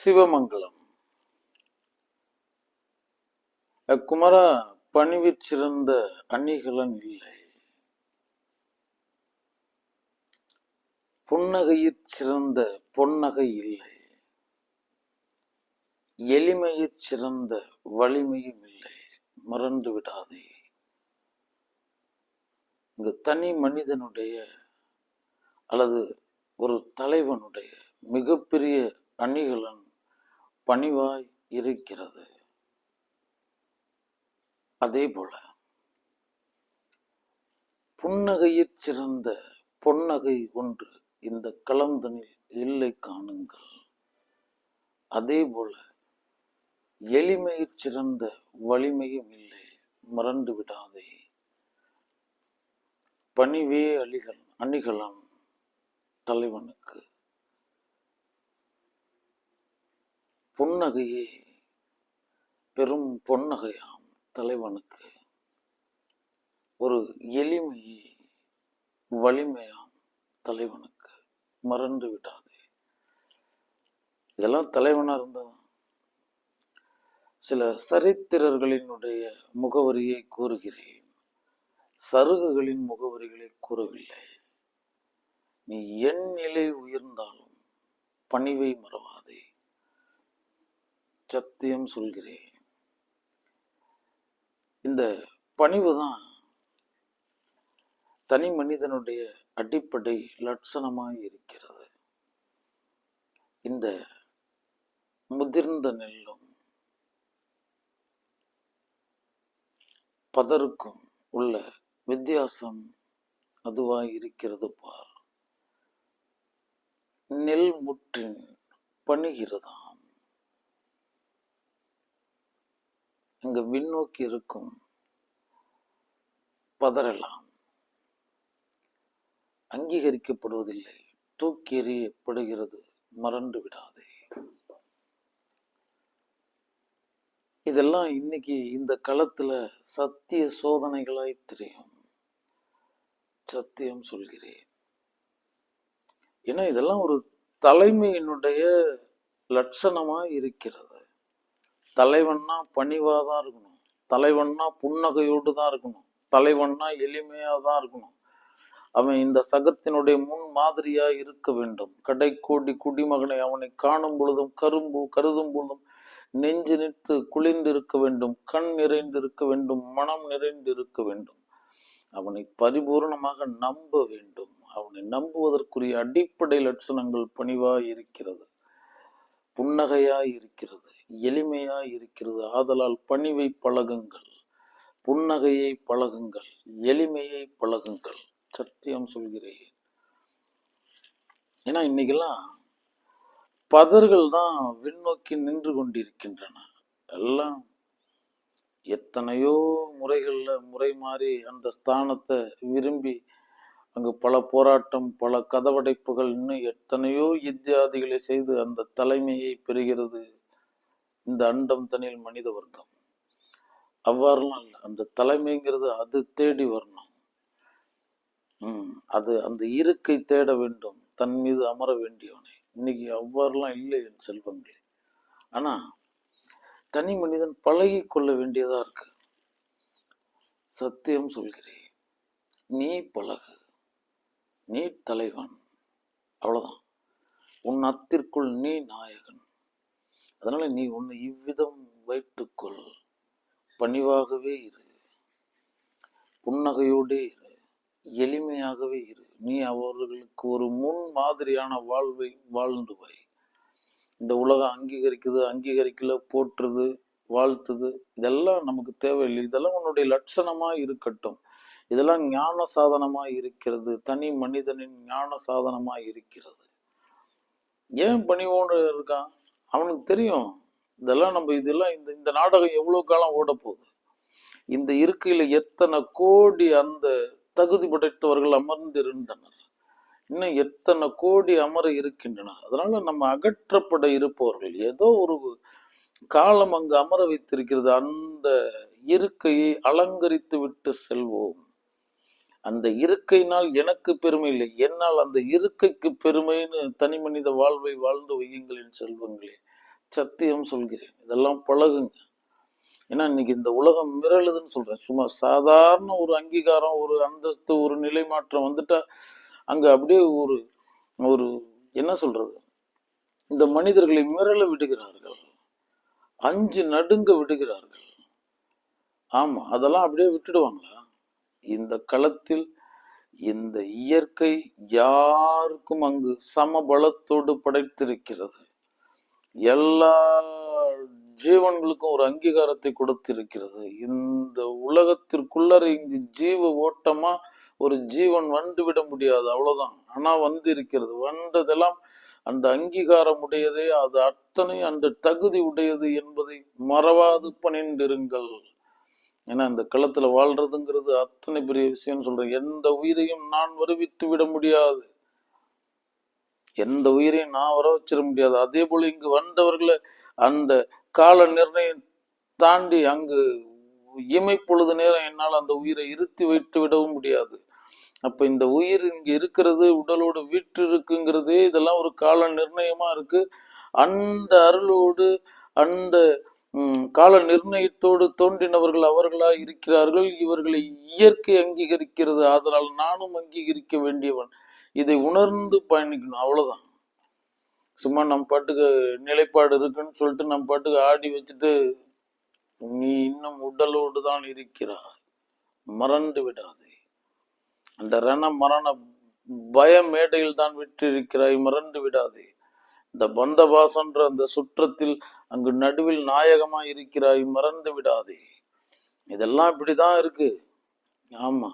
சிவமங்கலம். குமரா பணிவிச்சிருந்த சிறந்த அணிகலன் இல்லை. புன்னகையிற் சிறந்த பொன்னகை இல்லை. எளிமையிற் சிறந்த வலிமையும் இல்லை. மறந்து விடாதே. இங்கு தனி மனிதனுடைய அல்லது ஒரு தலைவனுடைய மிகப்பெரிய அணிகலன் பணிவாய் இருக்கிறது. அதே போல புன்னகையிற் சிறந்த பொன்னகை ஒன்று இந்த களந்தனில் இல்லை காணுங்கள். அதே போல எளிமையிற் சிறந்த வலிமையும் இல்லை மறந்து விடாதே. பணிவே அழிகள் அணிகலன் தலைவனுக்கு. புன்னகையே பெரும் பொன்னகையாம் தலைவனுக்கு. ஒரு எளிமையே வலிமையாம் தலைவனுக்கு. மறந்து விடாதே. இதெல்லாம் தலைவனா இருந்தால் சில சரித்திரர்களினுடைய முகவரியை கூறுகிறேன். சருகுகளின் முகவரிகளை கூறவில்லை. நீ என் நிலை உயர்ந்தாலும் பணிவை மறவாதே. சத்தியம் சொல்கிறேன். இந்த பணிவு தான் தனி மனிதனுடைய அடிப்படை லட்சணமாய் இருக்கிறது. இந்த முதிர்ந்த நெல்லும் பதருக்கும் உள்ள வித்தியாசம் அதுவாய் இருக்கிறது பார். நெல் முற்றின் பணிகிறதாம். இங்கு விண்ணோக்கி இருக்கும். பதறலாம். அங்கீகரிக்கப்படுவதில்லை. தூக்கி எறியப்படுகிறது. மறந்து விடாதே. இதெல்லாம் இன்னைக்கு இந்த களத்துல சத்திய சோதனைகளாய் தெரியும். சத்தியம் சொல்கிறேன். ஏன்னா இதெல்லாம் ஒரு தலைமையினுடைய லட்சணமா இருக்கிறது. தலைவன்னா பணிவாக தான் இருக்கணும். தலைவன்னா புன்னகையோடு தான் இருக்கணும். தலைவன்னா எளிமையாக தான் இருக்கணும். அவன் இந்த சகத்தினுடைய முன் மாதிரியா இருக்க வேண்டும். கடைக்கோடி குடிமகனை அவனை காணும் பொழுதும் கரும்பு கருதும் பொழுதும் நெஞ்சு நிற்று குளிர்ந்து இருக்க வேண்டும். கண் நிறைந்து இருக்க வேண்டும். மனம் நிறைந்து இருக்க வேண்டும். அவனை பரிபூர்ணமாக நம்ப வேண்டும். அவனை நம்புவதற்குரிய அடிப்படை லட்சணங்கள் பணிவாய் இருக்கிறது. புன்னகையாய் இருக்கிறது எளிமையாய் இருக்கிறது ஆதலால் பணிவை பழகுங்கள். புன்னகையை பழகுங்கள் எளிமையை பழகுங்கள். சத்தியம் சொல்கிறேன். ஏன்னா இன்னைக்கெல்லாம் பதர்கள் தான் விண்ணோக்கி நின்று கொண்டிருக்கின்றன. எல்லாம் எத்தனையோ முறைகள்ல முறை மாறி அந்த ஸ்தானத்தை விரும்பி அங்கு பல போராட்டம் பல கதவடைப்புகள் இன்னும் எத்தனையோ இத்தியாதிகளை செய்து அந்த தலைமையை பெறுகிறது இந்த அண்டம் தனியில் மனித வர்க்கம். அவ்வாறுலாம் இல்லை அந்த தலைமைங்கிறது அது தேடி வரணும். உம் அது அந்த இருக்கை தேட வேண்டும் தன் மீது அமர வேண்டியவனை. இன்னைக்கு அவ்வாறுலாம் இல்லை என் செல்வங்களே. ஆனா தனி மனிதன் பழகி கொள்ள வேண்டியதா இருக்கு. சத்தியம் சொல்கிறேன் நீ பழகு. நீ தலைவன். அவ்வளோதான் உன் அத்திற்குள் நீ நாயகன். அதனால நீ உன்னை இவ்விதம் வைத்துக்கொள். பணிவாகவே இரு. புன்னகையோடே இரு. எளிமையாகவே இரு. நீ அவர்களுக்கு ஒரு முன் மாதிரியான வாழ்வை வாழ்ந்து வை. இந்த உலகம் அங்கீகரிக்குது அங்கீகரிக்கல போற்றுது வாழ்த்துது. இதெல்லாம் நமக்கு தேவையில்லை. இதெல்லாம் உன்னுடைய லட்சணமா இருக்கட்டும். இதெல்லாம் ஞான சாதனமா இருக்கிறது. தனி மனிதனின் ஞான சாதனமா இருக்கிறது. ஏன் பணிவோடு இருக்கான்? அவனுக்கு தெரியும். இதெல்லாம் நம்ம இதெல்லாம் இந்த இந்த நாடகம் எவ்வளவு காலம் ஓட போகுது? இந்த இருக்கையில எத்தனை கோடி அந்த தகுதி படைத்தவர்கள் அமர்ந்திருந்தனர்? இன்னும் எத்தனை கோடி அமர இருக்கின்றனர்? அதனால நம்ம அகற்றப்பட இருப்பவர்கள். ஏதோ ஒரு காலம் அங்கு அமர வைத்திருக்கிறது. அந்த இருக்கையை அலங்கரித்து விட்டு செல்வோம். அந்த இருக்கையினால் எனக்கு பெருமை இல்லை. என்னால் அந்த இருக்கைக்கு பெருமைன்னு தனி மனித வாழ்வை வாழ்ந்து வையுங்களின் செல்வங்களே. சத்தியம் சொல்கிறேன். இதெல்லாம் பழகுங்க. ஏன்னா இன்னைக்கு இந்த உலகம் மிரளுதுன்னு சொல்றேன். சும்மா சாதாரண ஒரு அங்கீகாரம் ஒரு அந்தஸ்து ஒரு நிலை மாற்றம் வந்துட்டா அங்க அப்படியே ஒரு ஒரு என்ன சொல்றது? இந்த மனிதர்களை மிரள விடுகிறார்கள். அஞ்சு நடுங்க விடுகிறார்கள். ஆமா அதெல்லாம் அப்படியே விட்டுடுவாங்களா? இந்த களத்தில் இந்த இயற்கை யாருக்கும் அங்கு சமபலத்தோடு படைத்திருக்கிறது. எல்லா ஜீவன்களுக்கும் ஒரு அங்கீகாரத்தை கொடுத்திருக்கிறது. இந்த உலகத்திற்குள்ளர இங்கு ஜீவ ஓட்டமா ஒரு ஜீவன் வந்து விட முடியாது அவ்வளவுதான். ஆனா வந்து இருக்கிறது. வந்ததெல்லாம் அந்த அங்கீகாரம் உடையதே அது அத்தனை அந்த தகுதி உடையது என்பதை மறவாது பணிந்திருங்கள். ஏன்னா இந்த களத்துல வாழ்றதுங்கிறது அத்தனை பெரிய விஷயம் சொல்றேன். எந்த உயிரையும் நான் வருவித்து விட முடியாது. எந்த உயிரையும் நான் வர வச்சிட முடியாது. அதே போல இங்கு வந்தவர்களை அந்த கால நிர்ணயம் தாண்டி அங்கு இமை பொழுது நேரம் என்னால் அந்த உயிரை இருத்தி வைத்து விடவும் முடியாது. அப்ப இந்த உயிர் இங்க இருக்கிறது உடலோடு வீட்டு இருக்குங்கிறதே இதெல்லாம் ஒரு கால நிர்ணயமா இருக்கு. அந்த அருளோடு அந்த கால நிர்ணயத்தோடு தோன்றினவர்கள் அவர்களா இருக்கிறார்கள். இவர்களை இயற்கை அங்கீகரிக்கிறது. அதனால் நானும் அங்கீகரிக்க வேண்டியவன். இதை உணர்ந்து பயணிக்கணும். அவ்வளவுதான். சும்மா நம்ம பாட்டுக்கு நிலைப்பாடு இருக்குன்னு சொல்லிட்டு நம்ம பாட்டுக்கு ஆடி வச்சுட்டு நீ இன்னும் உடலோடு தான் இருக்கிறாய். மறந்து விடாதே. அந்த ரண மரண பய மேடையில் தான் விட்டிருக்கிறாய். மறந்து விடாதே. இந்த பந்தபாசன்ற அந்த சுற்றத்தில் அங்கு நடுவில் நாயகமாக இருக்கிறாய் மறந்து விடாதே. இதெல்லாம் இப்படிதான் இருக்கு. ஆமா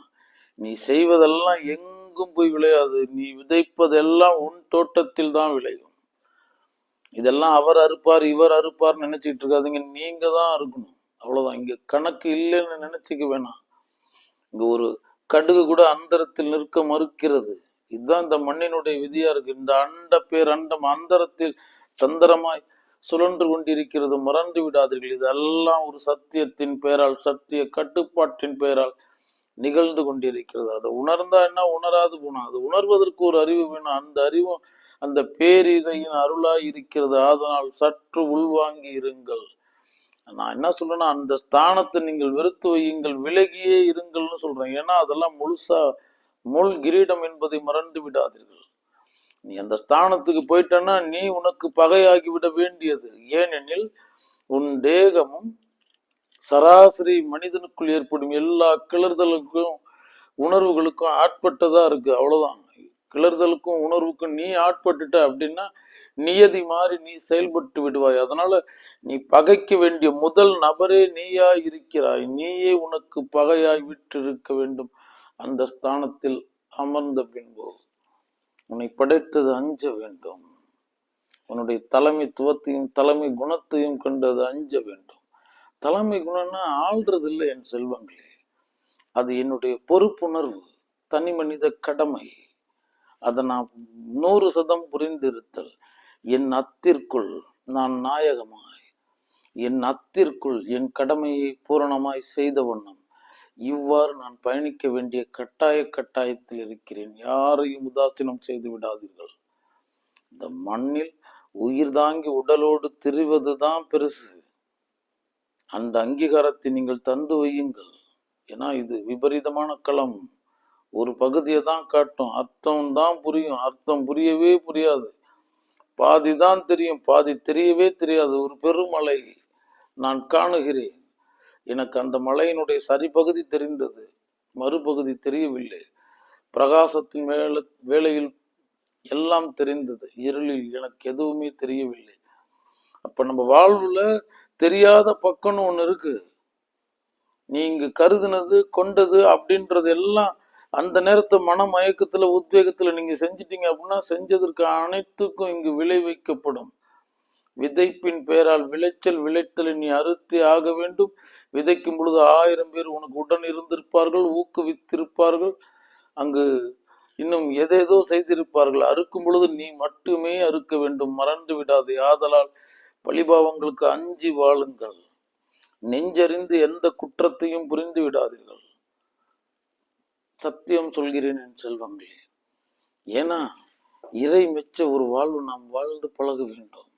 நீ செய்வதெல்லாம் எங்கும் போய் விளையாது. நீ விதைப்பதெல்லாம் உன் தோட்டத்தில் தான் விளையும். இதெல்லாம் அவர் அறுப்பார் இவர் அறுப்பார் நினைச்சிட்டு இருக்காதீங்க. நீங்க தான் அறுக்கணும். அவ்வளவுதான். இங்க கணக்கு இல்லைன்னு நினைச்சுக்க வேணாம். இங்க ஒரு கடுகு கூட அந்தரத்தில் நிற்க மறுக்கிறது. இதுதான் இந்த மண்ணினுடைய விதியா இருக்கு. இந்த அண்ட பேரண்டம் அந்தரத்தில் தந்திரமாய் சுழன்று கொண்டிருக்கிறது. மறந்து விடாதீர்கள். இதெல்லாம் ஒரு சத்தியத்தின் பெயரால் சத்திய கட்டுப்பாட்டின் பெயரால் நிகழ்ந்து கொண்டிருக்கிறது. அதை உணர்ந்தா என்ன? உணராது போனா. அது உணர்வதற்கு ஒரு அறிவு வேணும். அந்த அறிவும் அந்த பேரிரையின் அருளாய் இருக்கிறது. அதனால் சற்று உள்வாங்கி இருங்கள். நான் என்ன சொல்றேன்னா அந்த ஸ்தானத்தை நீங்கள் வெறுத்து வையுங்கள். விலகியே இருங்கள்னு சொல்றேன். ஏன்னா அதெல்லாம் முழுசா முள் கிரீடம் என்பதை மறந்து விடாதீர்கள். நீ அந்த ஸ்தானத்துக்கு போயிட்டன்னா நீ உனக்கு பகையாகி விட வேண்டியது. ஏனெனில் உன் தேகமும் சராசரி மனிதனுக்குள் ஏற்படும் எல்லா கிளறுதலுக்கும் உணர்வுகளுக்கும் ஆட்பட்டதா இருக்கு. அவ்வளவுதான். கிளறுதலுக்கும் உணர்வுக்கும் நீ ஆட்பட்டுட்ட அப்படின்னா நியதி மாறி நீ செயல்பட்டு விடுவாய். அதனால நீ பகைக்க வேண்டிய முதல் நபரே நீயா இருக்கிறாய் நீயே உனக்கு பகையாய் விட்டிருக்க வேண்டும். அந்த ஸ்தானத்தில் அமர்ந்த பின்பு உன்னை படைத்தது அஞ்ச வேண்டும். உன்னுடைய தலைமைத்துவத்தையும் தலைமை குணத்தையும் கண்டது அஞ்ச வேண்டும். தலைமை குணம்னா ஆள்றது இல்லை என் செல்வங்களே. அது என்னுடைய பொறுப்புணர்வு தனி மனித கடமை. அதை நான் நூறு சதம் புரிந்திருத்தல். என் அத்திற்குள் நான் நாயகமாய் என் அத்திற்குள் என் கடமையை பூரணமாய் செய்த வண்ணம். இவ்வாறு நான் பயணிக்க வேண்டிய கட்டாய கட்டாயத்தில் இருக்கிறேன். யாரையும் உதாசீனம் செய்து விடாதீர்கள். இந்த மண்ணில் உயிர் தாங்கி உடலோடு திரிவதுதான் பெருசு. அந்த அங்கீகாரத்தை நீங்கள் தந்து வையுங்கள். ஏன்னா இது விபரீதமான களம். ஒரு பகுதியை தான் காட்டும். அர்த்தம் தான் புரியும். அர்த்தம் புரியவே புரியாது. பாதி தான் தெரியும். பாதி தெரியவே தெரியாது. ஒரு பெருமலை நான் காணுகிறேன். எனக்கு அந்த மலையினுடைய சரிபகுதி தெரிந்தது. மறுபகுதி தெரியவில்லை. பிரகாசத்தின் வேலை வேளையில் எல்லாம் தெரிந்தது. இருளில் எனக்கு எதுவுமே தெரியவில்லை. அப்ப நம்ம வாழ்வுல தெரியாத பக்கம்னு ஒண்ணு இருக்கு. நீங்க கருதுனது கொண்டது அப்படின்றது எல்லாம் அந்த நேரத்தை மன மயக்கத்துல உத்வேகத்துல நீங்க செஞ்சிட்டீங்க அப்படின்னா செஞ்சதற்கு அனைத்துக்கும் இங்கு விளைவிக்கப்படும் விதைப்பின் பெயரால் விளைச்சல் விளைத்தலை நீ அறுத்தி ஆக வேண்டும். விதைக்கும் பொழுது ஆயிரம் பேர் உனக்கு உடன் இருந்திருப்பார்கள் ஊக்குவித்திருப்பார்கள். அங்கு இன்னும் எதேதோ செய்திருப்பார்கள். அறுக்கும் பொழுது நீ மட்டுமே அறுக்க வேண்டும் மறந்து விடாதே. ஆதலால் பழிபாவங்களுக்கு அஞ்சி வாழுங்கள். நெஞ்சறிந்து எந்த குற்றத்தையும் புரிந்து விடாதீர்கள். சத்தியம் சொல்கிறேன் என் செல்வங்களே. ஏன்னா இறை மெச்ச ஒரு வாழ்வு நாம் வாழ்ந்து பழக வேண்டும்.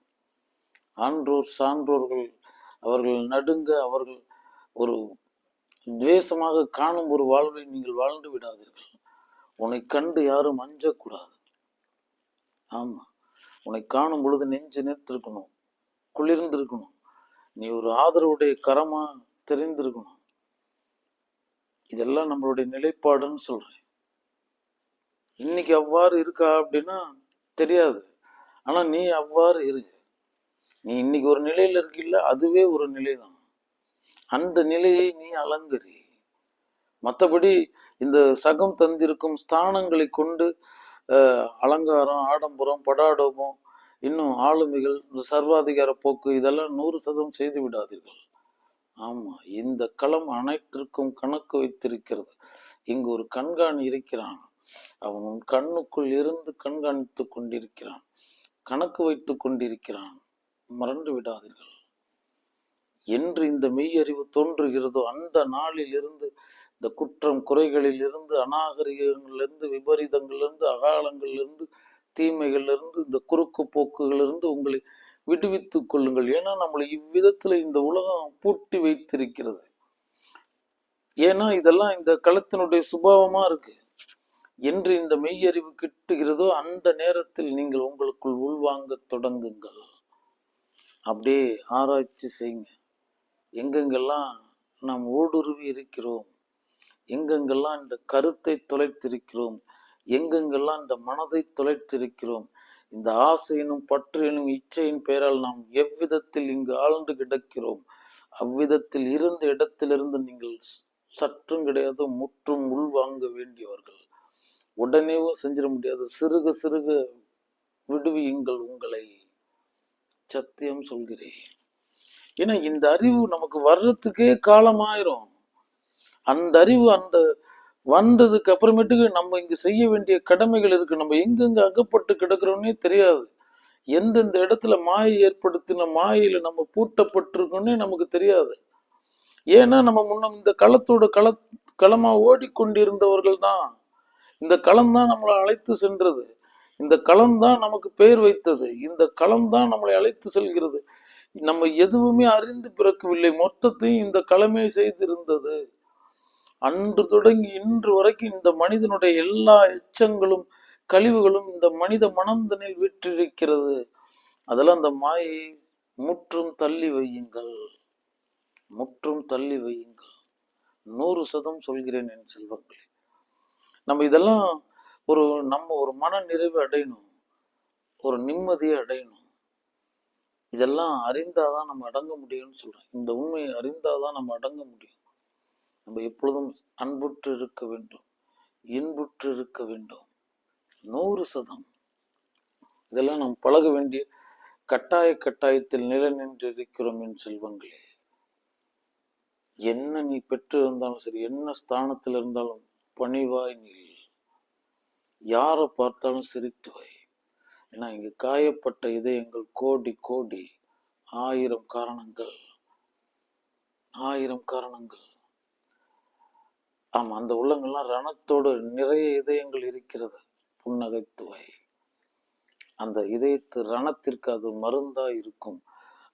ஆன்றோர் சான்றோர்கள் அவர்கள் நடுங்க அவர்கள் ஒரு துவேஷமாக காணும் ஒரு வாழ்வை நீங்கள் வாழ்ந்து விடாதீர்கள். உன்னை கண்டு யாரும் அஞ்சக்கூடாது. ஆமா உன்னை காணும் பொழுது நெஞ்சு நேர்த்திருக்கணும் குளிர்ந்திருக்கணும். நீ ஒரு ஆதரவுடைய கரமா தெரிந்திருக்கணும். இதெல்லாம் நம்மளுடைய நிலைப்பாடுன்னு சொல்றேன். இன்னைக்கு அவ்வாறு இருக்கா அப்படின்னா தெரியாது. ஆனா நீ அவ்வாறு இரு. நீ இன்னைக்கு ஒரு நிலையில இருக்கில்ல அதுவே ஒரு நிலைதான். அந்த நிலையை நீ அலங்கரி. மற்றபடி இந்த சகம் தந்திருக்கும் ஸ்தானங்களை கொண்டு அஹ், அலங்காரம் ஆடம்பரம் படாடோபம் இன்னும் ஆளுமைகள் இந்த சர்வாதிகார போக்கு இதெல்லாம் நூறு சதம் செய்து விடாதீர்கள். ஆமா இந்த களம் அனைத்திற்கும் கணக்கு வைத்திருக்கிறது. இங்கு ஒரு கண்காணி இருக்கிறான். அவன் உன் கண்ணுக்குள் இருந்து கண்காணித்துக் கொண்டிருக்கிறான். கணக்கு வைத்துக் கொண்டிருக்கிறான். மறந்து விடாதீர்கள். என்று இந்த மெய்யறிவு தோன்றுகிறதோ அந்த நாளில் இருந்து இந்த குற்றம் குறைகளில் இருந்து அநாகரிகங்களிலிருந்து விபரீதங்களிலிருந்து அகாலங்களிலிருந்து தீமைகளிலிருந்து இந்த குறுக்கு போக்குகளிலிருந்து உங்களை விடுவித்துக் கொள்ளுங்கள். ஏன்னா நம்மளை இவ்விதத்துல இந்த உலகம் பூட்டி வைத்திருக்கிறது. ஏன்னா இதெல்லாம் இந்த களத்தினுடைய சுபாவமா இருக்கு. என்று இந்த மெய்யறிவு கிட்டுகிறதோ அந்த நேரத்தில் நீங்கள் உங்களுக்குள் உள்வாங்கத் தொடங்குங்கள். அப்படியே ஆராய்ச்சி செய்யுங்க. எங்கெங்கெல்லாம் நாம் ஊடுருவி இருக்கிறோம் எங்கெங்கெல்லாம் இந்த கருத்தை தொலைத்திருக்கிறோம் எங்கெங்கெல்லாம் இந்த மனதை தொலைத்திருக்கிறோம் இந்த ஆசையினும் பற்று எனும் இச்சையின் பெயரால் நாம் எவ்விதத்தில் இங்கு ஆழ்ந்து கிடக்கிறோம் அவ்விதத்தில் இருந்த இடத்திலிருந்து நீங்கள் சற்றும் கிடையாது முற்றும் உள்வாங்க வேண்டியவர்கள். உடனேவோ செஞ்சிட முடியாது. சிறுக சிறுக விடுவியுங்கள் உங்களை. சத்தியம் சொல்கிறேன். ஏன்னா இந்த அறிவு நமக்கு வர்றதுக்கே காலமாயிரும். அந்த அறிவு அந்த வந்ததுக்கு அப்புறமேட்டுக்கு நம்ம இங்க செய்ய வேண்டிய கடமைகள் இருக்கு. நம்ம எங்கெங்க அகப்பட்டு கிடக்குறோன்னே தெரியாது. எந்தெந்த இடத்துல மாயை ஏற்படுத்தின மாயையில நம்ம பூட்டப்பட்டிருக்கோன்னே நமக்கு தெரியாது. ஏன்னா நம்ம முன்ன இந்த களத்தோட கள களமா ஓடிக்கொண்டிருந்தவர்கள் தான். இந்த களம் தான் நம்மளை அழைத்து சென்றது. இந்த களம் தான் நமக்கு பெயர் வைத்தது. இந்த களம் தான் நம்மளை அழைத்து செல்கிறது. நம்ம எதுவுமே அறிந்து பிறக்கவில்லை. மொத்தத்தையும் இந்த களமே செய்திருந்தது. அன்று தொடங்கி இன்று வரைக்கும் இந்த மனிதனுடைய எல்லா எச்சங்களும் கழிவுகளும் இந்த மனித மனந்தனில் விற்றிருக்கிறது. அதெல்லாம் அந்த மாயை முற்றும் தள்ளி வையுங்கள். முற்றும் தள்ளி வையுங்கள். நூறு சதம் சொல்கிறேன் என் செல்வங்களே. நம்ம இதெல்லாம் ஒரு நம்ம ஒரு மன நிறைவு அடையணும். ஒரு நிம்மதியை அடையணும். இதெல்லாம் அறிந்தாதான் நம்ம அடங்க முடியும்னு சொல்கிறேன் இந்த உண்மையை அறிந்தாதான் நம்ம அடங்க முடியும். நம்ம எப்பொழுதும் அன்புற்று இருக்க வேண்டும். இன்புற்று இருக்க வேண்டும். நூறு சதம். இதெல்லாம் நாம் பழக வேண்டிய கட்டாய கட்டாயத்தில் நில நின்று இருக்கிறோம் என் செல்வங்களே. என்ன நீ பெற்று இருந்தாலும் சரி என்ன ஸ்தானத்தில் இருந்தாலும் பணிவாய் நில். யாரை பார்த்தாலும் சிரித்து வை. ஏன்னா இங்கு காயப்பட்ட இதயங்கள் கோடி கோடி ஆயிரம் காரணங்கள் ஆயிரம் காரணங்கள். ஆமா அந்த உள்ளங்கள்லாம் ரணத்தோடு நிறைய இதயங்கள் இருக்கிறது. புன்னகைத்துவை. அந்த இதயத்து ரணத்திற்கு அது மருந்தா இருக்கும்.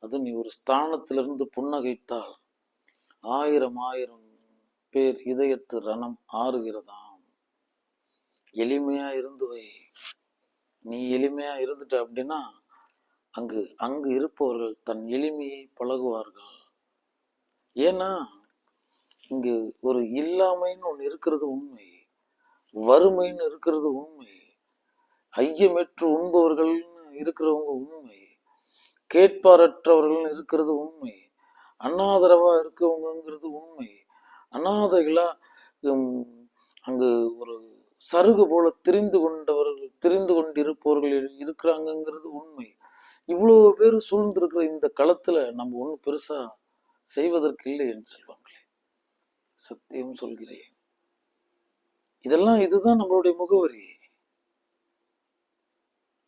அது நீ ஒரு ஸ்தானத்திலிருந்து புன்னகைத்தால் ஆயிரம் ஆயிரம் பேர் இதயத்து ரணம் ஆறுகிறதாம். எளிமையா இருந்து வை. நீ எளிமையா இருந்துட்ட அப்படின்னா அங்கு அங்கு இருப்பவர்கள் தன் எளிமையை பழகுவார்கள். ஏன்னா இங்கு ஒரு இல்லாமைன்னு ஒண்ணு இருக்கிறது உண்மை. வறுமைன்னு இருக்கிறது உண்மை. ஐயமற்று உண்பவர்கள்னு இருக்கிறவங்க உண்மை. கேட்பாரற்றவர்கள்னு இருக்கிறது உண்மை. அண்ணாதரவா இருக்கவங்கங்கிறது உண்மை. அண்ணாதைகளா உம், அங்கு ஒரு சருகு போல திரிந்து கொண்டவர்கள் திரிந்து கொண்டிருப்பவர்கள் இருக்கிறாங்கங்கிறது உண்மை. இவ்வளவு பேர் சூழ்ந்திருக்கிற இந்த களத்துல நம்ம ஒண்ணும் பெருசா செய்வதற்கு இல்லை என்று சொல்வாங்களே. சத்தியம் சொல்கிறேன். இதெல்லாம் இதுதான் நம்மளுடைய முகவரி.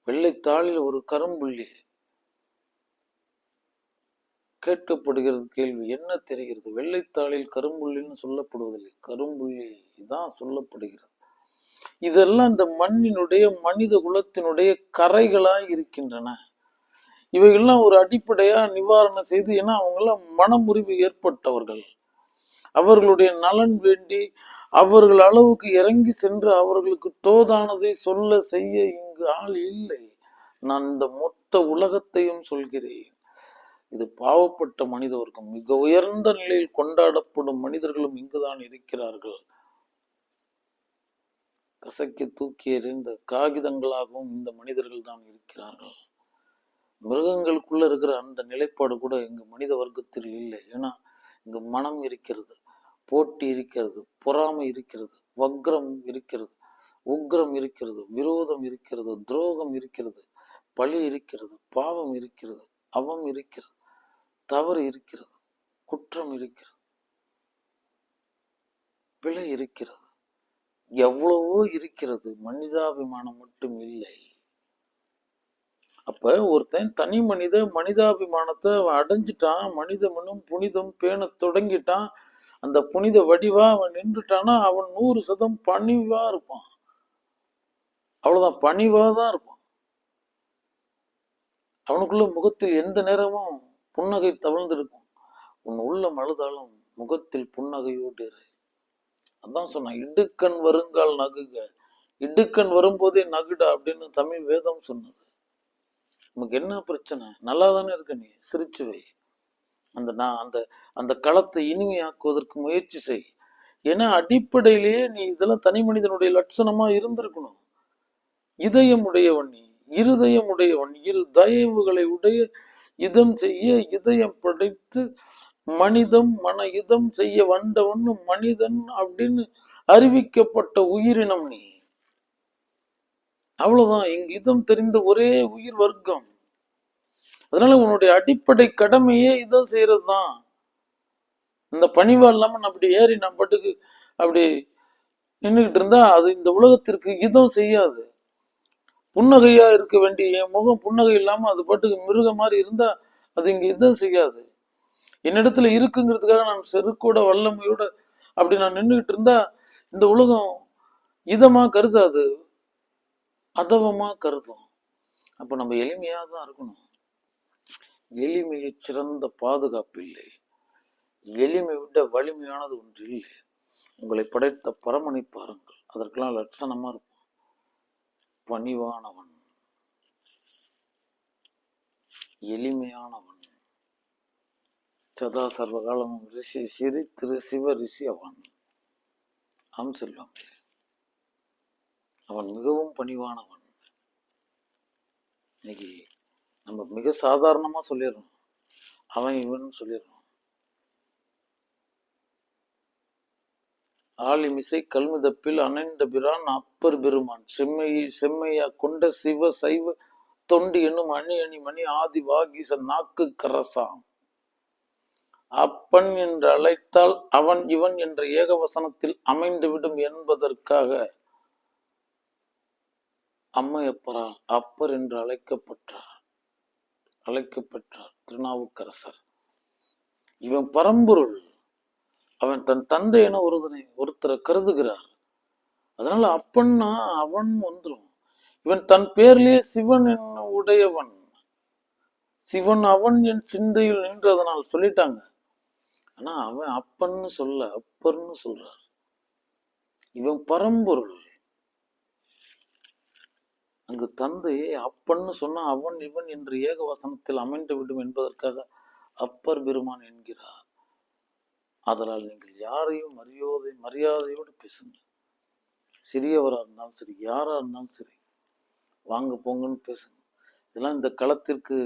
வெள்ளைத்தாளில் ஒரு கரும்புள்ளி கேட்கப்படுகிறது கேள்வி என்ன தெரிகிறது? வெள்ளைத்தாளில் கரும்புள்ளின்னு சொல்லப்படுவதில்லை. கரும்புள்ளி தான் சொல்லப்படுகிறது. இதெல்லாம் இந்த மண்ணினுடைய மனித குலத்தினுடைய கரைகளாய் இருக்கின்றன. இவைகள்லாம் ஒரு அடிப்படையா நிவாரணம் செய்து ஏன்னா அவங்கெல்லாம் மனமுறிவு ஏற்பட்டவர்கள். அவர்களுடைய நலன் வேண்டி அவர்கள் அளவுக்கு இறங்கி சென்று அவர்களுக்கு தோதானதை சொல்ல செய்ய இங்கு ஆள் இல்லை. நான் இந்த மொத்த உலகத்தையும் சொல்கிறேன். இது பாவப்பட்ட மனித மிக உயர்ந்த நிலையில் கொண்டாடப்படும் மனிதர்களும் இங்குதான் இருக்கிறார்கள். கசக்கி தூக்கி எறிந்த காகிதங்களாகவும் இந்த மனிதர்கள் தான் இருக்கிறார்கள். மிருகங்களுக்குள்ள இருக்கிற அந்த நிலைப்பாடு கூட எங்க மனித வர்க்கத்தில் இல்லை. ஏன்னா இங்கு மனம் இருக்கிறது போட்டி இருக்கிறது பொறாமை இருக்கிறது வக்ரம் இருக்கிறது உக்ரம் இருக்கிறது விரோதம் இருக்கிறது துரோகம் இருக்கிறது பழி இருக்கிறது பாவம் இருக்கிறது அவம் இருக்கிறது தவறு இருக்கிறது குற்றம் இருக்கிறது பிழை இருக்கிறது. எவ்வளவோ இருக்கிறது. மனிதாபிமானம் மட்டும் இல்லை. அப்ப ஒருத்தன் தனி மனித மனிதாபிமானத்தை அவன் அடைஞ்சிட்டான். மனிதமனும் புனிதம் பேண தொடங்கிட்டான். அந்த புனித வடிவா அவன் நின்றுட்டானா அவன் நூறு சதம் பணிவா இருப்பான். அவ்வளவுதான் பணிவா தான் இருப்பான். அவனுக்குள்ள முகத்தில் எந்த நேரமும் புன்னகை தவழ்ந்திருக்கும். உன் உள்ளம் அழுதாலும் முகத்தில் புன்னகையோடு இரு. அதான் சொன்னான் இடுக்கண் வருங்கால் நகுக. இடுக்கண் வரும்போதே நகுடா அப்படின்னு தமிழ் வேதம் சொன்னது. நமக்கு என்ன பிரச்சனை? நல்லா தானே இருக்க நீ? சிரிச்சு வை. அந்த நான் அந்த அந்த களத்தை இனிமையாக்குவதற்கு முயற்சி செய். ஏன்னா அடிப்படையிலேயே நீ இதெல்லாம் தனி மனிதனுடைய லட்சணமா இருந்திருக்கணும். இதயம் உடையவன் நீ. இருதயம் உடையவன் இரு தயவுகளை உடைய இதம் செய்ய இதயம் படைத்து மனிதம் மன இதம் செய்ய வந்தவன் மனிதன் அப்படின்னு அறிவிக்கப்பட்ட உயிரினம் நீ. அவ்வளவுதான். இங்கு இதம் தெரிந்த ஒரே உயிர் வர்க்கம். அதனால உன்னுடைய அடிப்படை கடமையே இதம் செய்யறதுதான் இந்த பணிவா இல்லாம நான் அப்படி ஏறி நான் பாட்டுக்கு அப்படி நின்றுகிட்டு இருந்தா அது இந்த உலகத்திற்கு இதம் செய்யாது. புன்னகையா இருக்க வேண்டிய என் முகம் புன்னகை இல்லாம அது பாட்டுக்கு மிருக மாதிரி இருந்தா அது இங்க இதம் செய்யாது. என்னிடத்துல இருக்குங்கிறதுக்காக நான் செருக்கோட வல்லமையோட அப்படி நான் நின்றுகிட்டு இருந்தா இந்த உலகம் இதமா கருதாது? அதவமா கருதும்? அப்ப நம்ம எளிமையா தான் இருக்கணும். எளிமையை சிறந்த பாதுகாப்பு இல்லை. எளிமை விட வலிமையானது ஒன்று இல்லை. உங்களை படைத்த பரமனை பாருங்கள். அதற்கெல்லாம் லட்சணமா இருக்கும். பணிவானவன். எளிமையானவன். சதா சர்வகாலமும் ரிஷி சிறி திரு சிவ ரிஷி அவன் அவன் செல்வம் அவன் மிகவும் பணிவானவன்। இன்னைக்கு நம்ம மிக சாதாரணமாக சொல்லிடுறோம். அவன் இவன் சொல்லிடுறோம். ஆலிமிசை கல்முதப்பில் அணைந்த பிரான் அப்பர் பெருமான். செம்மையை செம்மையா கொண்ட சிவ சைவ தொண்டு என்னும் அணி அணி மணி ஆதி வாகீச நாக்கு கரசாம் அப்பன் என்று அழைத்தால் அவன் இவன் என்ற ஏகவசனத்தில் அமைந்துவிடும் என்பதற்காக அம்மையப்பரால் அப்பர் என்று அழைக்கப்பட்டார். அழைக்கப்பெற்றார் திருநாவுக்கரசர். இவன் பரம்பொருள். அவன் தன் தந்தை என ஒருதனை ஒருத்தரை கருதுகிறார். அதனால அப்பன்னா அவன் வந்துரும். இவன் தன் பேர்லயே சிவன் என்ன உடையவன். சிவன் அவன் என் சிந்தையில் நின்று அதனால் சொல்லிட்டாங்க. ஆனா அவன் அப்பன்னு சொல்ல அப்பர்னு சொல்றார். இவன் பரம்பொருள். அங்கு தந்தை அப்பன்னு சொன்னா அவன் இவன் என்று ஏக வசனத்தில் அமைந்து விடும் என்பதற்காக அப்பர் பெருமான் என்கிறார். அதனால் நீங்கள் யாரையும் மரியாதை மரியாதையோடு பேசுங்க சிறியவரா இருந்தாலும் சரி யாரா இருந்தாலும் சரி வாங்க போங்கன்னு பேசுங்க இதெல்லாம் இந்த களத்திற்கு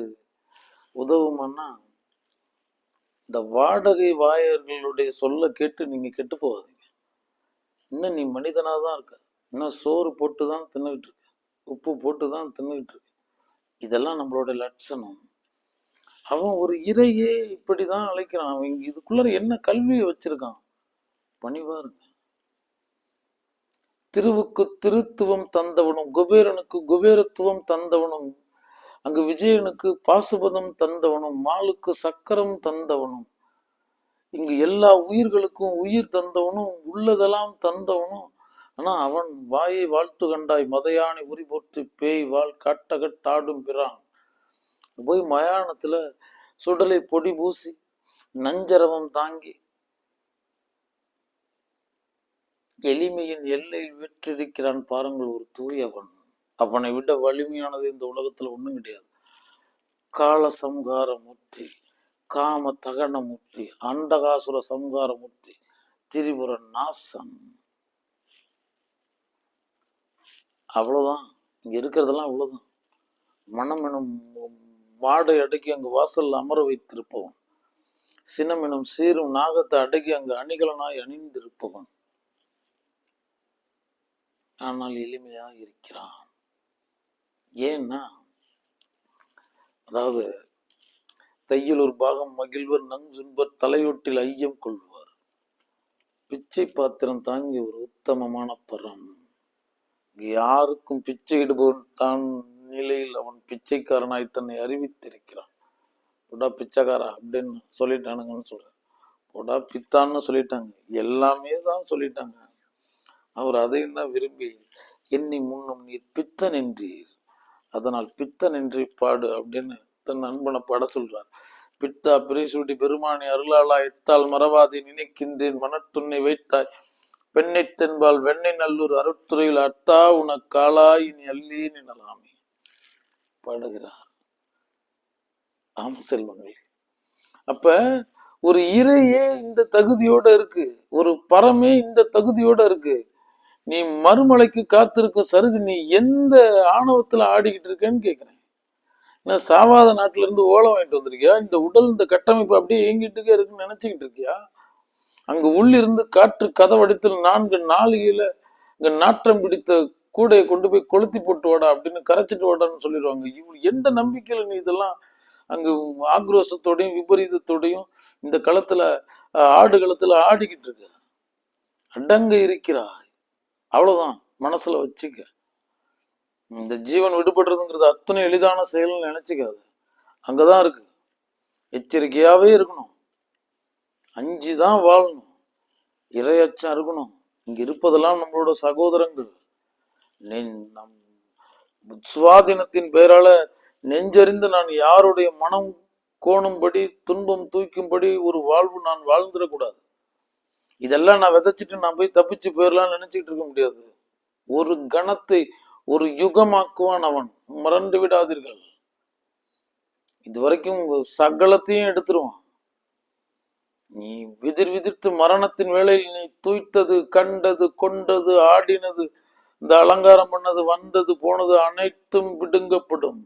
உதவுமான்னா இந்த வாடகை வாயர்களுடைய சொல்ல கேட்டு நீங்க கெட்டு போகாதீங்க. இன்னும் நீ மனிதனாக தான் இருக்க. இன்னும் சோறு போட்டு தான் தின்னுகிட்டு இருக்க. உப்பு போட்டு தான் தின்னுக்கிட்டு இருக்கு. இதெல்லாம் நம்மளோட லட்சணம். அவன் ஒரு இறையே இப்படிதான் அழைக்கிறான். அவன் இதுக்குள்ள என்ன கல்வியை வச்சிருக்கான்? பணிவா இருக்க. திருவுக்கு திருத்துவம் தந்தவனும் குபேரனுக்கு குபேரத்துவம் தந்தவனும் அங்கு விஜயனுக்கு பாசுபதம் தந்தவனும் மாலுக்கு சக்கரம் தந்தவனும் இங்கு எல்லா உயிர்களுக்கும் உயிர் தந்தவனும் உள்ளதெல்லாம் தந்தவனும். ஆனா அவன் வாயை வாழ்த்து கண்டாய் மதையானை உரி போட்டு பேய் வாழ் காட்டகட்டாடும் பிறான் போய் மயானத்துல சுடலை பொடி பூசி நஞ்சரவம் தாங்கி எளிமையின் எல்லையில் வெற்றிருக்கிறான் பாருங்கள் ஒரு தூயவன். அவனை விட வலிமையானது இந்த உலகத்துல ஒண்ணும் கிடையாது. கால சம்ஹார மூர்த்தி காம தகன மூர்த்தி அண்டகாசுர சம்ஹார மூர்த்தி திரிபுர நாசம் அவ்வளவுதான். இங்க இருக்கிறதெல்லாம் அவ்வளவுதான். மனம் எனும் மாடை அடக்கி அங்கு வாசல் அமர வைத்திருப்பவன். சினம் எனும் சீரும் நாகத்தை அடக்கி அங்கு அணிகலனாய் அணிந்திருப்பவன். ஆனால் எளிமையா இருக்கிறான். ஏன்னா அதாவது தையில் பாகம் மகிழ்வர் நங்குன்பர் தலையொட்டில் ஐயம் கொள்வார். பிச்சை பாத்திரம் தாங்கி ஒரு உத்தமமான பரம். யாருக்கும் பிச்சை இடுபவன் தான் நிலையில் அவன் பிச்சைக்காரனாய் தன்னை அறிவித்திருக்கிறான். போடா பிச்சைக்காரா அப்படின்னு சொல்லிட்டானுங்கன்னு சொல்றேன் போடா பித்தான்னு சொல்லிட்டாங்க. எல்லாமே தான் சொல்லிட்டாங்க. அவர் அதையும் தான் விரும்பி எண்ணி முன்னும் நீர் பித்தன் என்றீர். அதனால் பித்த நின்றி பாடு அப்படின்னு தன் நண்பனை பாட சொல்றார். பித்தா பிரிசூடி பெருமானி அருளாளா எத்தால் மறவாதி நினைக்கின்றேன் மனத்துன்னை வைத்தாய். பெண்ணை தென்பால் வெண்ணை நல்லூர் அருத்துறையில் அட்டா உனக்காலா இனி அள்ளி நினலாமே பாடுகிறார். ஆம் செல்வங்களே. அப்ப ஒரு இறையே இந்த தகுதியோட இருக்கு. ஒரு பரமே இந்த தகுதியோட இருக்கு. நீ மறுமலைக்கு காத்திருக்க சருகு நீ எந்த ஆணவத்துல ஆடிக்கிட்டு இருக்கேன்னு கேக்குறேன். ஏன்னா சாவாத நாட்டுல இருந்து ஓலம் வாங்கிட்டு வந்திருக்கியா? இந்த உடல் இந்த கட்டமைப்பு அப்படியே இயங்கிட்டு இருக்குன்னு நினைச்சுக்கிட்டு இருக்கியா? அங்க உள்ளிருந்து காற்று கதவடித்தில் நான்கு நாளிகையில இங்க நாற்றம் பிடித்த கூடையை கொண்டு போய் கொளுத்தி போட்டு வாடா அப்படின்னு கரைச்சிட்டு வாடான்னு சொல்லிடுவாங்க. இவ் எந்த நம்பிக்கையில நீ இதெல்லாம் அங்கு ஆக்ரோஷத்தோடையும் விபரீதத்தோடையும் இந்த களத்துல ஆடு களத்துல ஆடிக்கிட்டு இருக்க? அடங்க இருக்கிறாய். அவ்வளோதான் மனசில் வச்சுக்க. இந்த ஜீவன் விடுபடுறதுங்கிறது அத்தனை எளிதான செயல்னு அங்கே தான் இருக்கு. எச்சரிக்கையாகவே இருக்கணும். அஞ்சு தான் வாழணும். இரையச்சம் இருக்கணும். இங்கே இருப்பதெல்லாம் நம்மளோட சகோதரங்கள். நம் சுவாதீனத்தின் பெயரால நெஞ்சறிந்து நான் யாருடைய மனம் கோணும்படி துன்பம் தூக்கும்படி ஒரு வாழ்வு நான் வாழ்ந்துடக்கூடாது. இதெல்லாம் நான் விதைச்சிட்டு நான் போய் தப்பிச்சு போயிடலாம்னு நினைச்சிட்டு இருக்க முடியாது. ஒரு கணத்தை ஒரு யுகமாக்குவான் அவன். மறந்து விடாதீர்கள். இதுவரைக்கும் சகலத்தையும் எடுத்துருவான். நீ விதிர் விதிர்த்து மரணத்தின் வேளையில் நீ தூய்த்தது கண்டது கொண்டது ஆடினது இந்த அலங்காரம் பண்ணது வந்தது போனது அனைத்தும் விடுங்கப்படும்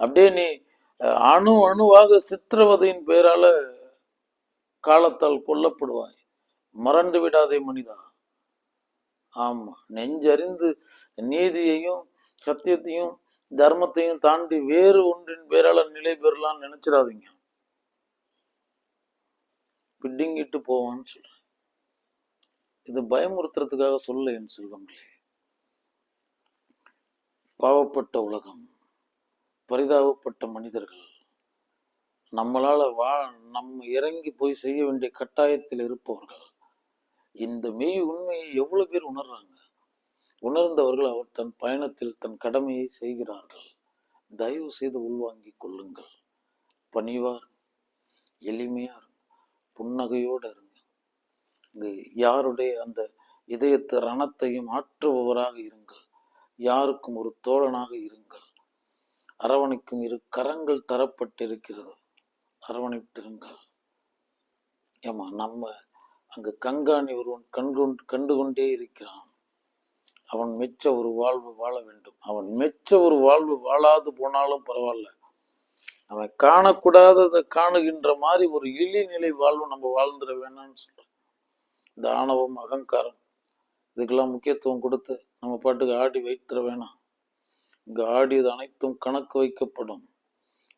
அப்படியே நீ அணு அணுவாக சித்திரவதையின் பெயரால காலத்தால் கொல்லப்படுவாய். மறந்து விடாதே மனிதா. ஆமா நெஞ்சறிந்து நீதியையும் சத்தியத்தையும் தர்மத்தையும் தாண்டி வேறு ஒன்றின் பேரால நிலை பெறலாம்னு நினைச்சிடாதீங்க. பிடிங்கிட்டு போவான்னு சொல்றேன். இது பயமுறுத்துறதுக்காக சொல்ல என் செல்வங்களே பாவப்பட்ட உலகம் பரிதாபப்பட்ட மனிதர்கள் நம்மளால வா நம்ம இறங்கி போய் செய்ய வேண்டிய கட்டாயத்தில் இருப்பவர்கள் இந்த மெய் உண்மையை எவ்வளவு பேர் உணர்றாங்க? உணர்ந்தவர்கள் அவர் தன் பயணத்தில் தன் கடமையை செய்கிறார்கள். தயவு செய்து உள்வாங்கிக் கொள்ளுங்கள். பணிவா எளிமையா இருங்க புன்னகையோடு இருங்க. இங்கு யாருடைய அந்த இதயத்து ரணத்தையும் ஆற்றுபவராக இருங்கள். யாருக்கும் ஒரு தோழனாக இருங்கள். அரவணைக்கும் இரு கரங்கள் தரப்பட்டிருக்கிறது. அரவணைத்திருங்கள். ஏமா நம்ம அங்கு கங்காணி ஒருவன் கண்கொண்டு கண்டு கொண்டே இருக்கிறான். அவன் மெச்ச ஒரு வாழ்வு வாழ வேண்டும். அவன் மெச்ச ஒரு வாழ்வு வாழாது போனாலும் பரவாயில்ல. அவன் காணக்கூடாததை காணுகின்ற மாதிரி ஒரு இழிநிலை வாழ்வு நம்ம வாழ்ந்துட வேணாம்னு சொல்றேன் இந்த ஆணவம் அகங்காரம் இதுக்கெல்லாம் முக்கியத்துவம் கொடுத்து நம்ம பாட்டுக்கு ஆடி வைத்திட வேணாம். இங்க ஆடியது அனைத்தும் கணக்கு வைக்கப்படும்.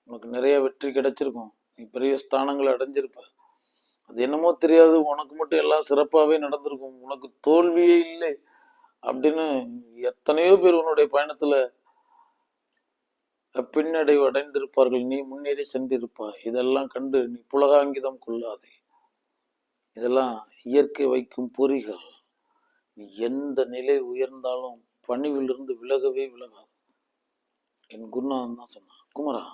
உனக்கு நிறைய வெற்றி கிடைச்சிருக்கும். நீ பெரிய ஸ்தானங்களை அடைஞ்சிருப்ப. அது என்னமோ தெரியாது. உனக்கு மட்டும் எல்லாம் சிறப்பாவே நடந்திருக்கும். உனக்கு தோல்வியே இல்லை அப்படின்னு எத்தனையோ பேர் உன்னுடைய பயணத்துல பின்னடைவு அடைந்திருப்பார்கள். நீ முன்னேறி சென்றிருப்பாய். இதெல்லாம் கண்டு நீ புலகாங்கிதம் கொள்ளாதே. இதெல்லாம் இயற்கை வைக்கும் பொறிகள். நீ எந்த நிலை உயர்ந்தாலும் பணிவிலிருந்து விலகவே விலகாது. என் குருநாதன் தான் சொன்னான் குமரா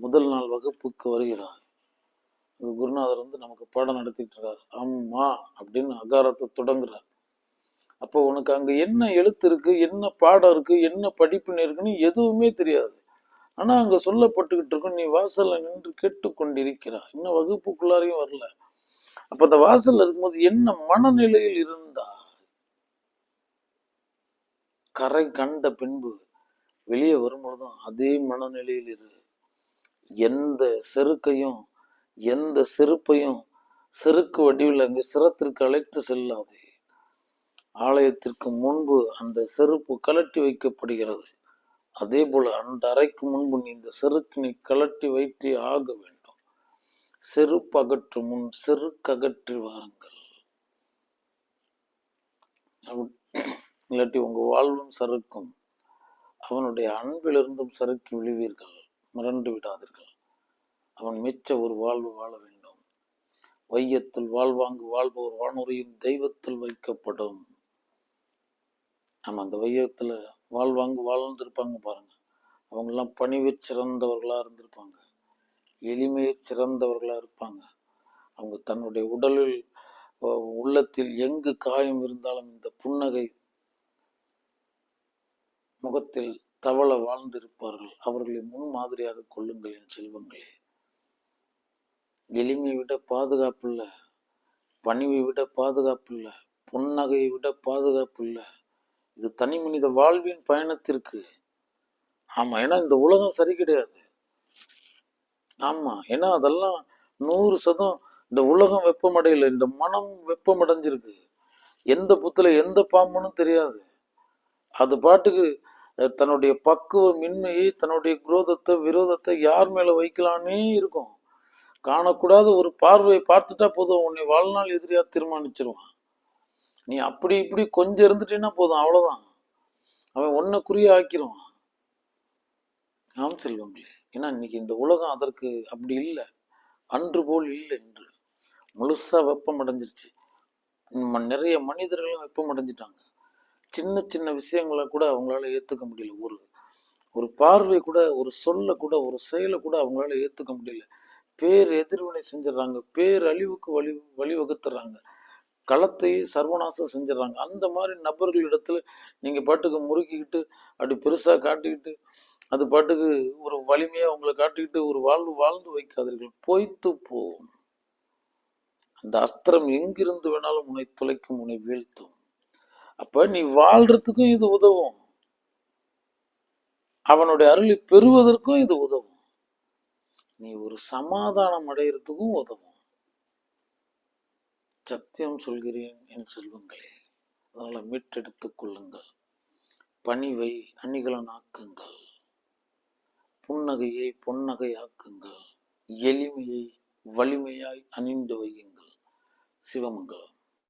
முதல் நாள் வகுப்புக்கு வருகிறார் குருநாதர் வந்து நமக்கு பாடம் நடத்திட்டு இருக்காரு அம்மா அப்படின்னு அகாரத்தை தொடங்குறார். அப்போ உனக்கு அங்க என்ன எழுத்து இருக்கு என்ன பாடம் இருக்கு என்ன படிப்புன்னு இருக்குன்னு எதுவுமே தெரியாது. ஆனா அங்க சொல்லப்பட்டுக்கிட்டு இருக்கும் நீ வாசல்ல நின்று கேட்டுக்கொண்டிருக்கிறாய். இன்னும் வகுப்புக்குள்ளாரையும் வரல. அப்ப அந்த வாசல்ல இருக்கும்போது என்ன மனநிலையில் இருந்தா கரை கண்ட பின்பு வெளியே வரும்பொழுதும் அதே மனநிலையில் இரு. எந்த செருக்கையும் எந்த செருப்பையும் செருக்கு வடிவில் அங்கு சிரத்திற்கு அழைத்து செல்லாதே. ஆலயத்திற்கு முன்பு அந்த செருப்பு கலட்டி வைக்கப்படுகிறது. அதே போல அந்த அறைக்கு முன்பு நீ இந்த செருக்கினை கலட்டி வைத்தே ஆக வேண்டும். செருப்பு அகற்றும் முன் செருக்கு அகற்றி வாருங்கள். இல்லாட்டி உங்க வாழ்வும் சறுக்கும் அவனுடைய அன்பிலிருந்தும் சறுக்கி விழுவீர்கள். மிரண்டு விடாதீர்கள். அவன் மிச்ச ஒரு வாழ்வு வாழ வேண்டும். வையத்தில் வாழ்வாங்கு வாழ்பவர் வானுரையும் தெய்வத்தில் வைக்கப்படும். நம்ம அந்த வையத்துல வாழ்வாங்கு வாழ்ந்திருப்பாங்க பாருங்க. அவங்கெல்லாம் பணிவு சிறந்தவர்களா இருந்திருப்பாங்க. எளிமையை சிறந்தவர்களா இருப்பாங்க. அவங்க தன்னுடைய உடலில் உள்ளத்தில் எங்கு காயம் இருந்தாலும் இந்த புன்னகை முகத்தில் தவள வாழ்ந்திருப்பார்கள். அவர்களை முன் மாதிரியாக கொள்ளுங்கள் என் செல்வங்களே. எளிமை விட பாதுகாப்பு இல்லை. பணிவை விட பாதுகாப்பு இல்லை. புன்னகையை விட பாதுகாப்பு இல்லை. இது தனி மனித வாழ்வின் பயணத்திற்கு. ஆமா ஏன்னா இந்த உலகம் சரி கிடையாது. ஆமா ஏன்னா அதெல்லாம் நூறு சதம் இந்த உலகம் வெப்பமடையல. இந்த மனம் வெப்பமடைஞ்சிருக்கு. எந்த புத்துல எந்த பாம்புன்னு தெரியாது. அது பாட்டுக்கு தன்னுடைய பக்குவ மின்மையை தன்னுடைய குரோதத்தை விரோதத்தை யார் மேல வைக்கலான்னே இருக்கும். காணக்கூடாத ஒரு பார்வையை பார்த்துட்டா போதும். உன்னை வாழ்நாள் எதிரியா தீர்மானிச்சிருவான். நீ அப்படி இப்படி கொஞ்சம் இருந்துட்டேன்னா போதும். அவ்வளவுதான். அவன் ஒன்ன குறிய ஆக்கிருவான். ஆம் செல்வங்களே. ஏன்னா இன்னைக்கு இந்த உலகம் அதற்கு அப்படி இல்லை. அன்று போல் இல்லை என்று முழுசா வெப்பம் அடைஞ்சிருச்சு. நிறைய மனிதர்களும் வெப்பம் அடைஞ்சிட்டாங்க. சின்ன சின்ன விஷயங்களை கூட அவங்களால ஏத்துக்க முடியல. ஒரு ஒரு பார்வை கூட ஒரு சொல்ல கூட ஒரு செயலை கூட அவங்களால ஏத்துக்க முடியல. பேர் எதிர்வினை செஞ்சிடறாங்க பேர் அழிவுக்கு வழி வழிவகுத்துறாங்க களத்தை சர்வநாசம் செஞ்சிடறாங்க. அந்த மாதிரி நபர்களிடத்துல நீங்க பாட்டுக்கு முறுக்கிக்கிட்டு அப்படி பெருசா காட்டிக்கிட்டு அது பாட்டுக்கு ஒரு வலிமையா உங்களை காட்டிக்கிட்டு ஒரு வாழ்வு வாழ்ந்து வைக்காதீர்கள். பொய்த்து போகும் அந்த அஸ்திரம் எங்கிருந்து வேணாலும் உன்னை துளைக்கும் உன்னை வீழ்த்தும். அப்ப நீ வாழ்றதுக்கும் இது உதவும். அவனுடைய அருளை பெறுவதற்கும் இது உதவும். நீ ஒரு சமாதானம் அடையிறதுக்கும் உதவும். சத்தியம் சொல்கிறேன் என் செல்வங்களே அதனால மீட்டெடுத்துக் கொள்ளுங்கள். பணிவை அணிகலனாக்குங்கள். புன்னகையை பொன்னகையாக்குங்கள். எளிமையை வலிமையாய் அணிந்து வையுங்கள். சிவமங்கலம்.